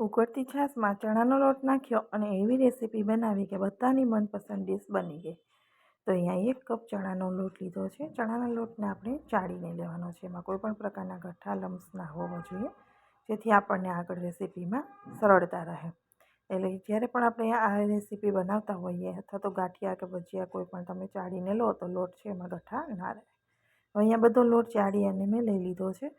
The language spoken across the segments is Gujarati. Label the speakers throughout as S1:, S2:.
S1: ઉકળતી છાશમાં ચણાનો લોટ નાખ્યો અને એવી રેસીપી બનાવી કે બધાની મનપસંદ ડીશ બની ગઈ. તો અહીંયા એક કપ ચણાનો લોટ લીધો છે. ચણાના લોટને આપણે ચાળીને લેવાનો છે. એમાં કોઈપણ પ્રકારના ગઠ્ઠા, લમ્સ ના હોવો જોઈએ. જેથી આપણને આગળ રેસીપીમાં સરળતા રહે. એટલે જ્યારે પણ આપણે આ રેસીપી બનાવતા હોઈએ અથવા તો ગાંઠિયા કે ભજીયા કોઈ પણ તમે ચાળીને લો તો લોટ છે એમાં ગઠ્ઠા ના રહે. અહીંયા બધો લોટ ચાળી અને મેં લઈ લીધો છે.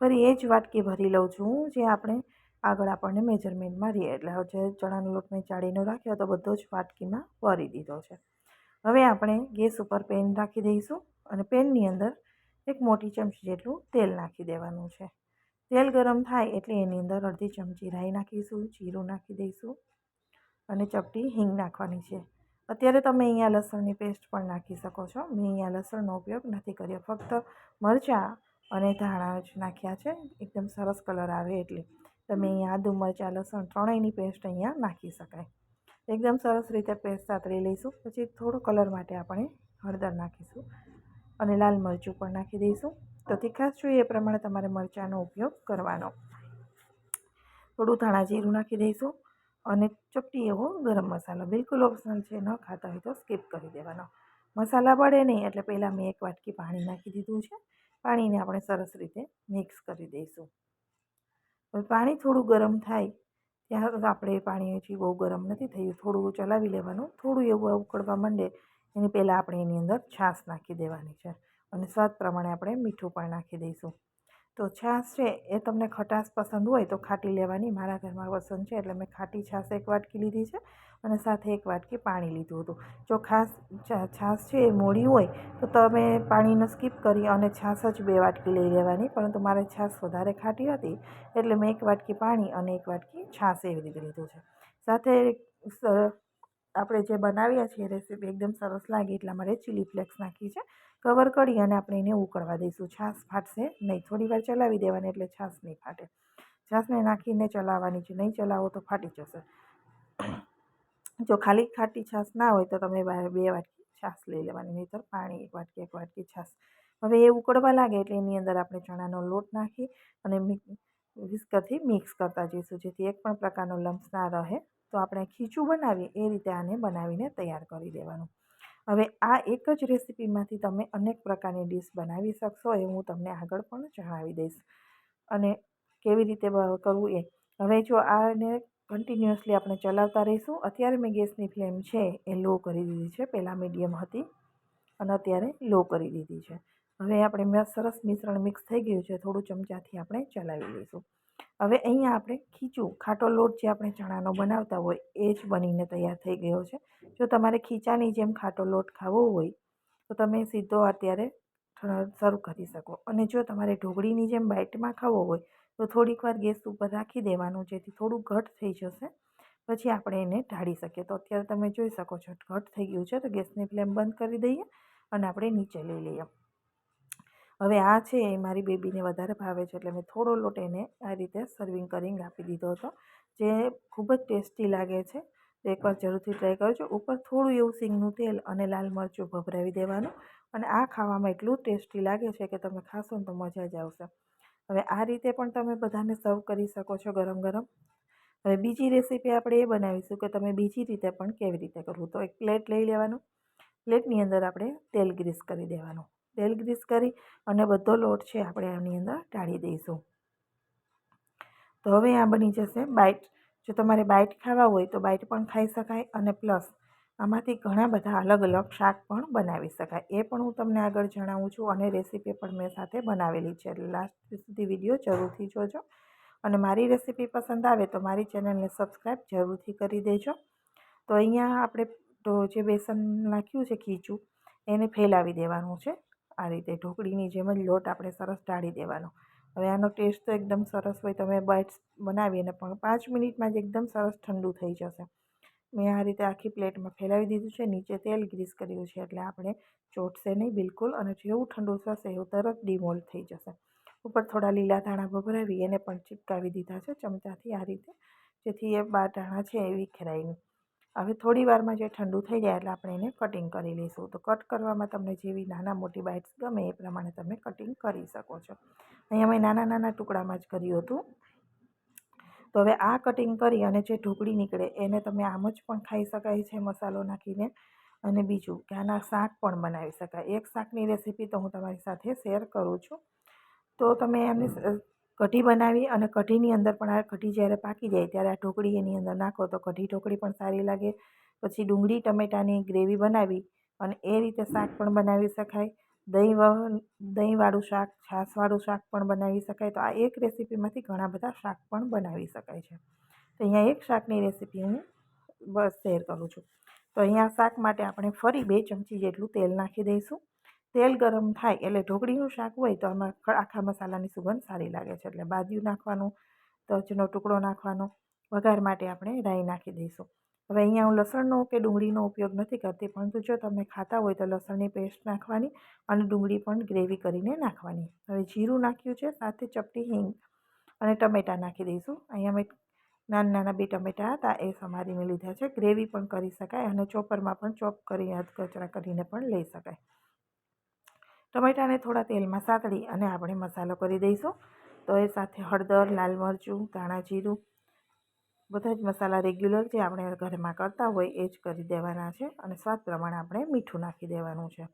S1: ફરી એ જ વાટકી ભરી લઉં છું જે આપણે આગળ આપણને મેજરમેન્ટમાં રહીએ એટલે જે ચણાનો લોટ મેં ચાળીનો રાખ્યો તો બધો જ વાટકીમાં ભરી દીધો છે. હવે આપણે ગેસ ઉપર પેન રાખી દઈશું અને પેનની અંદર એક મોટી ચમચી જેટલું તેલ નાખી દેવાનું છે. તેલ ગરમ થાય એટલે એની અંદર અડધી ચમચી રાઈ નાખીશું, જીરું નાખી દઈશું અને ચપટી હિંગ નાખવાની છે. અત્યારે તમે અહીંયા લસણની પેસ્ટ પણ નાખી શકો છો. મેં અહીંયા લસણનો ઉપયોગ નથી કર્યો. ફક્ત મરચાં અને ધાણા જ નાખ્યા છે. એકદમ સરસ કલર આવે એટલે. તમે અહીંયા આદુ મરચાં, લસણ ત્રણેયની પેસ્ટ અહીંયા નાખી શકાય. એકદમ સરસ રીતે પેસ્ટ સાતરી લઈશું. પછી થોડો કલર માટે આપણે હળદર નાખીશું અને લાલ મરચું પણ નાખી દઈશું. તો તીખાશ જોઈએ એ પ્રમાણે તમારે મરચાંનો ઉપયોગ કરવાનો. થોડું ધાણા જીરું નાખી દઈશું અને ચપટી એવો ગરમ મસાલો. બિલકુલ ઓપ્શનલ છે, ન ખાતા હોય તો સ્કીપ કરી દેવાનો. મસાલા બળે નહીં, એટલે પહેલાં મેં એક વાટકી પાણી નાખી દીધું છે. પાણીને આપણે સરસ રીતે મિક્સ કરી દઈશું. હવે પાણી થોડું ગરમ થાય ત્યાં આપણે પાણી હજી બહુ ગરમ નથી થયું. થોડું ચલાવી લેવાનું, થોડું એવું ઉકળવા માંડે, એની પહેલાં આપણે એની અંદર છાશ નાખી દેવાની છે. અને સ્વાદ પ્રમાણે આપણે મીઠું પણ નાખી દઈશું. તો છાશ છે, એ તમને ખટાશ પસંદ હોય તો ખાટી લેવાની. મારા ઘરમાં પસંદ છે એટલે મેં ખાટી છાશ એક વાટકી લીધી છે અને સાથે એક વાટકી પાણી લીધું હતું. જો ખાસ છાશ છે એ મોડી હોય તો તમે પાણીનો સ્કીપ કરી અને છાશ જ બે વાટકી લઈ લેવાની. પરંતુ મારે છાશ વધારે ખાટી હતી એટલે મેં એક વાટકી પાણી અને એક વાટકી છાશ એવી રીતે લીધું છે. સાથે આપણે જે બનાવ્યા છીએ રેસીપી એકદમ સરસ લાગે એટલા માટે ચીલી ફ્લેક્સ નાખી છે. કવર કરી અને આપણે એને ઉકળવા દઈશું. છાશ ફાટશે નહીં. થોડી વાર ચલાવી દેવાની એટલે છાશ નહીં ફાટે. છાશને નાખીને ચલાવવાની છે. નહીં ચલાવો તો ફાટી જશે. જો ખાલી ખાટી છાશ ના હોય તો તમે બે વાટકી છાશ લઈ લેવાની. નહીંતર પાણી એક વાટકી એક વાટકી છાશ. હવે એ ઉકળવા લાગે એટલે એની અંદર આપણે ચણાનો લોટ નાખી અને વિસ્કરથી મિક્સ કરતા જઈશું. જેથી એક પણ પ્રકારનો લમ્સ ના રહે. તો આપણે ખીચું બનાવીએ, એ રીતે આને બનાવીને તૈયાર કરી દેવાનું. હવે આ એક જ રેસીપીમાંથી તમે અનેક પ્રકારની ડીશ બનાવી શકશો એ હું તમને આગળ પણ જણાવી દઈશ. અને કેવી રીતે કરવું એ. હવે જો આને કન્ટિન્યુઅસલી આપણે ચલાવતા રહીશું, અત્યારે મેં ગેસની ફ્લેમ છે એ લો કરી દીધી છે, પહેલાં મીડિયમ હતી અને અત્યારે લો કરી દીધી છે. હવે આપણે સરસ મિશ્રણ મિક્સ થઈ ગયું છે, થોડું ચમચાથી આપણે ચલાવી લઈશું. હવે અહીંયા આપણે ખીચું, ખાટો લોટ જે આપણે ચણાનો બનાવતા હોય એ જ બનીને તૈયાર થઈ ગયો છે. જો તમારે ખીચાની જેમ ખાટો લોટ ખાવો હોય, તો તમે સીધો અત્યારે સર્વ કરી શકો. અને જો તમારે ઢોકળીની જેમ બાઇટમાં ખાવો હોય, તો થોડીક વાર ગેસ ઉપર રાખી દેવાનું, જેથી થોડું ઘટ થઈ જશે. પછી આપણે એને ઢાળી શકીએ. તો અત્યારે તમે જોઈ શકો છો, ઘટ થઈ ગયું છે. તો ગેસની ફ્લેમ બંધ કરી દઈએ અને આપણે નીચે લઈ લઈએ. હવે આ છે એ મારી બેબીને વધારે ભાવે છે એટલે મેં થોડો લોટ એને આ રીતે સર્વિંગ કરીને આપી દીધો હતો. જે ખૂબ જ ટેસ્ટી લાગે છે. એકવાર જરૂરથી ટ્રાય કરજો. ઉપર થોડું એવું સિંગનું તેલ અને લાલ મરચું ભભરાવી દેવાનું અને આ ખાવામાં એટલું ટેસ્ટી લાગે છે કે તમે ખાશો ને તો મજા જ આવશે. હવે આ રીતે પણ તમે બધાને સર્વ કરી શકો છો ગરમ ગરમ. હવે બીજી રેસીપી આપણે એ બનાવીશું કે તમે બીજી રીતે પણ કેવી રીતે કરવું. તો એક પ્લેટ લઈ લેવાનું. પ્લેટની અંદર આપણે તેલ ગ્રીસ કરી દેવાનું. તેલ ગ્રીસ કરી અને બધો લોટ છે આપણે આની અંદર ઢાળી દઈશું. તો હવે આ બની જશે બાઇટ. જો તમારે બાઇટ ખાવા હોય તો બાઇટ પણ ખાઈ શકાય અને પ્લસ આમાંથી ઘણા બધા અલગ અલગ શાક પણ બનાવી શકાય. એ પણ હું તમને આગળ જણાવું છું અને રેસીપી પણ મેં સાથે બનાવેલી છે. લાસ્ટ સુધી વીડિયો જરૂરથી જોજો. અને મારી રેસીપી પસંદ આવે તો મારી ચેનલને સબસ્ક્રાઈબ જરૂરથી કરી દેજો. તો અહીંયા આપણે તો જે બેસન નાખ્યું છે ખીચું, એને ફેલાવી દેવાનું છે. આ રીતે ઢોકળીની જેમ જ લોટ આપણે સરસ ઢાળી દેવાનો. હવે આનો ટેસ્ટ તો એકદમ સરસ હોય, તમે બાઇટ્સ બનાવી અને પણ પાંચ મિનિટમાં જ એકદમ સરસ ઠંડુ થઈ જશે. મેં આ રીતે આખી પ્લેટમાં ફેલાવી દીધું છે, નીચે તેલ ગ્રીસ કર્યું છે, એટલે આપણે ચોટશે નહીં બિલકુલ અને જેવું ઠંડુ થશે એવું તરત ડિમોલ્ડ થઈ જશે. ઉપર થોડા લીલા ધાણા ભભરાવી એને પણ ચીપકાવી દીધા છે ચમચાથી આ રીતે, જેથી એ બાર ધાણા છે એ વિખરાય નહીં. હવે થોડી વારમાં જે ઠંડુ થઈ જાય એટલે આપણે એને કટિંગ કરી લઈશું. તો કટ કરવામાં તમને જેવી નાના મોટી બાઇટ્સ ગમે એ પ્રમાણે તમે કટિંગ કરી શકો છો. અહીંયા મેં નાના નાના ટુકડામાં જ કર્યું હતું. તો હવે આ કટિંગ કરી અને જે ઢોકળી નીકળે એને તમે આમ જ પણ ખાઈ શકાય છે મસાલો નાખીને. અને બીજું કે આના શાક પણ બનાવી શકાય. એક શાકની રેસીપી તો હું તમારી સાથે શેર કરું છું. તો તમે એમને કઢી બનાવી અને કઢીની અંદર પણ આ કઢી જ્યારે પાકી જાય ત્યારે આ ઢોકળી એની અંદર નાખો તો કઢી ઢોકળી પણ સારી લાગે. પછી ડુંગળી, ટમેટાની ગ્રેવી બનાવી અને એ રીતે શાક પણ બનાવી શકાય. દહીં દહીંવાળું શાક, છાશવાળું શાક પણ બનાવી શકાય. તો આ એક રેસીપીમાંથી ઘણા બધા શાક પણ બનાવી શકાય છે. તો અહીંયા એક શાકની રેસીપી હું શેર કરું છું. તો અહીંયા શાક માટે આપણે ફરી બે ચમચી જેટલું તેલ નાખી દઈશું. તેલ ગરમ થાય એટલે ઢોકળીનું શાક હોય તો આમાં આખા મસાલાની સુગંધ સારી લાગે છે. એટલે બાદિયું નાખવાનું, તજનો ટુકડો નાખવાનો, વઘાર માટે આપણે રાઈ નાખી દઈશું. હવે અહીંયા હું લસણનો કે ડુંગળીનો ઉપયોગ નથી કરતી, પરંતુ જો તમે ખાતા હોય તો લસણની પેસ્ટ નાખવાની અને ડુંગળી પણ ગ્રેવી કરીને નાખવાની. હવે જીરું નાખ્યું છે, સાથે ચપટી હિંગ અને ટમેટાં નાખી દઈશું. અહીંયા મેં નાના નાના બે ટમેટાં હતા, એ સમારીને લીધા છે. ગ્રેવી પણ કરી શકાય અને ચોપરમાં પણ ચોપ કરી કચરા કરીને પણ લઈ શકાય. ટમેટાને થોડા તેલમાં સાતળી અને આપણે મસાલો કરી દઈશું. તો એ સાથે હળદર, લાલ મરચું, ધાણા જીરું, બધા જ મસાલા રેગ્યુલર જે આપણે ઘરમાં કરતા હોય એ જ કરી દેવાના છે અને સ્વાદ પ્રમાણે આપણે મીઠું નાખી દેવાનું છે.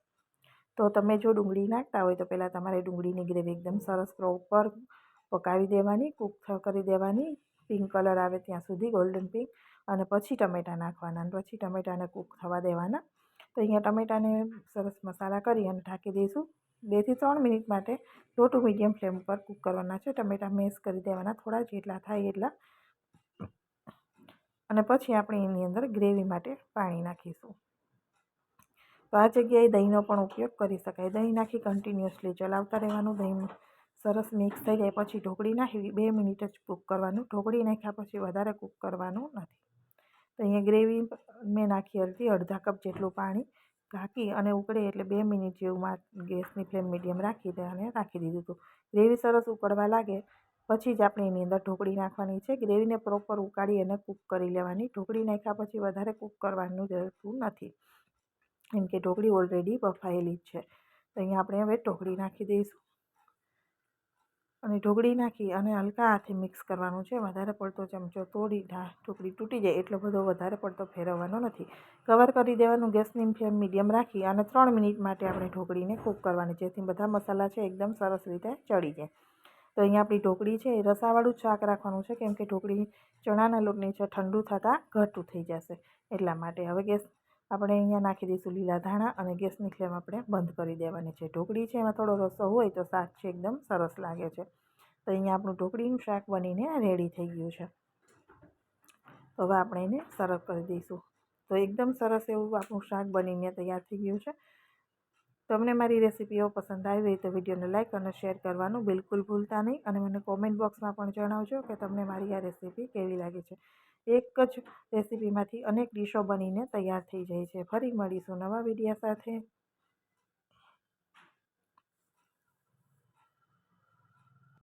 S1: તો તમે જો ડુંગળી નાખતા હોય તો પહેલાં તમારે ડુંગળીની ગ્રેવી એકદમ સરસ પ્રોપર પકાવી દેવાની, કૂક કરી દેવાની. પિંક કલર આવે ત્યાં સુધી, ગોલ્ડન પિંક. અને પછી ટમેટાં નાખવાના અને પછી ટમેટાને કૂક થવા દેવાના. તો અહીંયા ટમેટાને સરસ મસાલા કરી અને ઢાંકી દઈશું. બેથી ત્રણ મિનિટ માટે લો ટુ મીડિયમ ફ્લેમ પર કૂક કરવાના છે. ટમેટાં મેશ કરી દેવાના થોડા જેટલા થાય એટલા. અને પછી આપણે એની અંદર ગ્રેવી માટે પાણી નાખીશું. તો આ જગ્યાએ દહીંનો પણ ઉપયોગ કરી શકાય. દહીં નાખી કન્ટિન્યુઅસલી ચલાવતા રહેવાનું. દહીં સરસ મિક્સ થઈ જાય પછી ઢોકળી નાખી બે મિનિટ જ કૂક કરવાનું. ઢોકળી નાખ્યા પછી વધારે કૂક કરવાનું નથી. તો અહીંયા ગ્રેવી મેં નાખી હતી અડધા કપ જેટલું પાણી ઢાંકી અને ઉકળે એટલે બે મિનિટ જેવું ગેસની ફ્લેમ મીડિયમ રાખી દે અને રાખી દીધું હતું. ગ્રેવી સરસ ઉકળવા લાગે પછી જ આપણે એની અંદર ઢોકળી નાખવાની છે. ગ્રેવીને પ્રોપર ઉકાળી અને કૂક કરી લેવાની. ઢોકળી નાખ્યા પછી વધારે કૂક કરવાનું જરૂર નથી. કેમ કે ઢોકળી ઓલરેડી બફાયેલી જ છે. તો અહીંયા આપણે હવે ઢોકળી નાખી દઈશું. અને ઢોકળી નાખી અને હલકા હાથે મિક્સ કરવાનું છે. વધારે પડતો ચમચો તોડી ઢોકળી તૂટી જાય એટલો બધો વધારે પડતો ફેરવવાનો નથી. કવર કરી દેવાનું ગેસની ફ્લેમ મીડિયમ રાખી અને ત્રણ મિનિટ માટે આપણે ઢોકળીને કૂક કરવાની, જેથી બધા મસાલા છે એકદમ સરસ રીતે ચડી જાય. તો અહીંયા આપણી ઢોકળી છે, એ રસાવાળું શાક રાખવાનું છે, કેમ કે ઢોકળી ચણાના લોટની છે, ઠંડુ થતાં ઘટું થઈ જશે એટલા માટે. હવે ગેસ આપણે અહીંયા નાખી દઈશું લીલા ધાણા અને ગેસની ફ્લેમ આપણે બંધ કરી દેવાની છે. ઢોકળી છે, એમાં થોડો રસો હોય તો શાક છે એકદમ સરસ લાગે છે. તો અહીંયા આપણું ઢોકળીનું શાક બનીને રેડી થઈ ગયું છે. તો હવે આપણે એને સરસ કરી દઈશું. તો એકદમ સરસ એવું આપણું શાક બનીને તૈયાર થઈ ગયું છે. તમને મારી રેસીપીઓ પસંદ આવી હોય તો વિડીયોને લાઇક અને શેર કરવાનું બિલકુલ ભૂલતા નહીં. અને મને કોમેન્ટ બોક્સમાં પણ જણાવજો કે તમને મારી આ રેસીપી કેવી લાગે છે. એક જ રેસીપીમાંથી અનેક ડીશો બનીને તૈયાર થઈ જાય છે. ફરી મળીશું નવા વિડીયા સાથે.